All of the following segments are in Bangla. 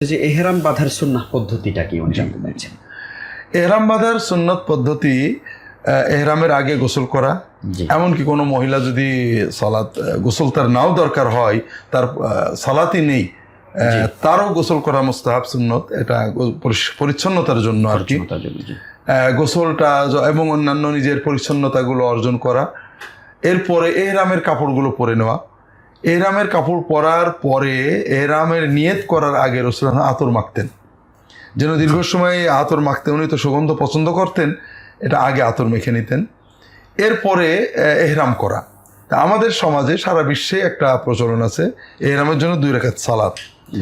যে এহরাম বাঁধার সুন্নাহ পদ্ধতিটা কি উনি জানতে চাইছেন? এহরাম বাঁধার সুন্নত পদ্ধতি এহরামের আগে গোসল করা এমনকি কোনো মহিলা যদি সালাত গোসল তার নাও দরকার হয় তার সালাতই নেই তারও গোসল করা মুস্তাহাব সুন্নত এটা পরিচ্ছন্নতার জন্য আর কি। গোসলটা এবং অন্যান্য নিজের পরিচ্ছন্নতাগুলো অর্জন করা এরপরে এহরামের কাপড়গুলো পরে নেওয়া এহরামের কাপড় পরার পরে এহরামের নিয়ত করার আগে রসুল আতর মাখতেন। যেন দীর্ঘ সময় আতর মাখতেন উনি তো সুগন্ধ পছন্দ করতেন এটা আগে আতর মেখে নিতেন। এরপরে এহরাম করা। তা আমাদের সমাজে সারা বিশ্বে একটা প্রচলন আছে এহরামের জন্য দুই রেখাত সালাদ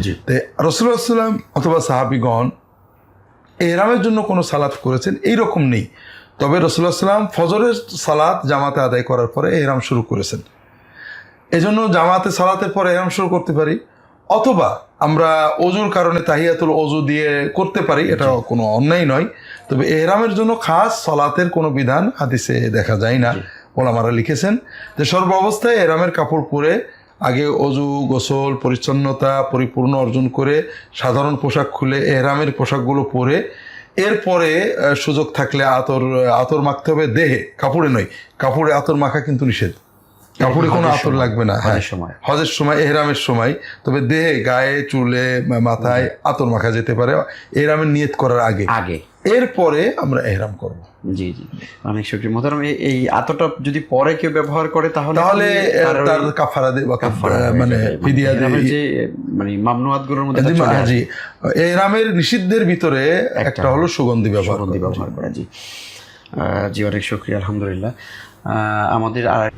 জি। রসুল্লাহ অথবা সাহাবিগণ এহরামের জন্য কোনো সালাদ করেছেন এই রকম নেই। তবে রসুল্লাহ সাল্লাম ফজরের সালাদ জামাতে আদায় করার পরে এহরাম শুরু করেছেন। এজন্য জামাতে সালাতের পরে এহরাম শুরু করতে পারি। অথবা আমরা অজুর কারণে তাহিয়াতুল অজু দিয়ে করতে পারি এটা কোনো অন্যায় নয়। তবে এহরামের জন্য খাস সালাতের কোনো বিধান হাদিসে দেখা যায় না। ওলামারা লিখেছেন যে সর্ব অবস্থায় এহরামের কাপড় পরে আগে অজু গোসল পরিচ্ছন্নতা পরিপূর্ণ অর্জন করে সাধারণ পোশাক খুলে এহরামের পোশাকগুলো পরে এরপরে সুযোগ থাকলে আতর আতর মাখতে হবে দেহে। কাপড়ে নয় কাপড়ে আতর মাখা কিন্তু নিষেধ। কাপড়ে কোনো আতর সময়, লাগবে না হ্যাঁ। সময়। হজের সময় এহরামের সময় তবে দেহে গায়ে চুলে মাথায় আতর মাখা যেতে পারে। এহরামের নিয়ত করার আগে। আগে। এরপরে আমরা এহরাম করব। জি জি। অনেক মোহতারাম এই- আতটা যদি পরে কেউ ব্যবহার করে তাহলে তাহলে তার কাফারা দে বা মানে? ফিদিয়া যে মানে মামনুয়াতগুলোর মধ্যে জি, এহরামের নিষিদ্ধের ভিতরে একটা হলো সুগন্ধি ব্যবহার সুগন্ধি ব্যবহার করা জি। জি অনেক শুক্রিয়া আলহামদুলিল্লাহ। আহ, আমাদের আর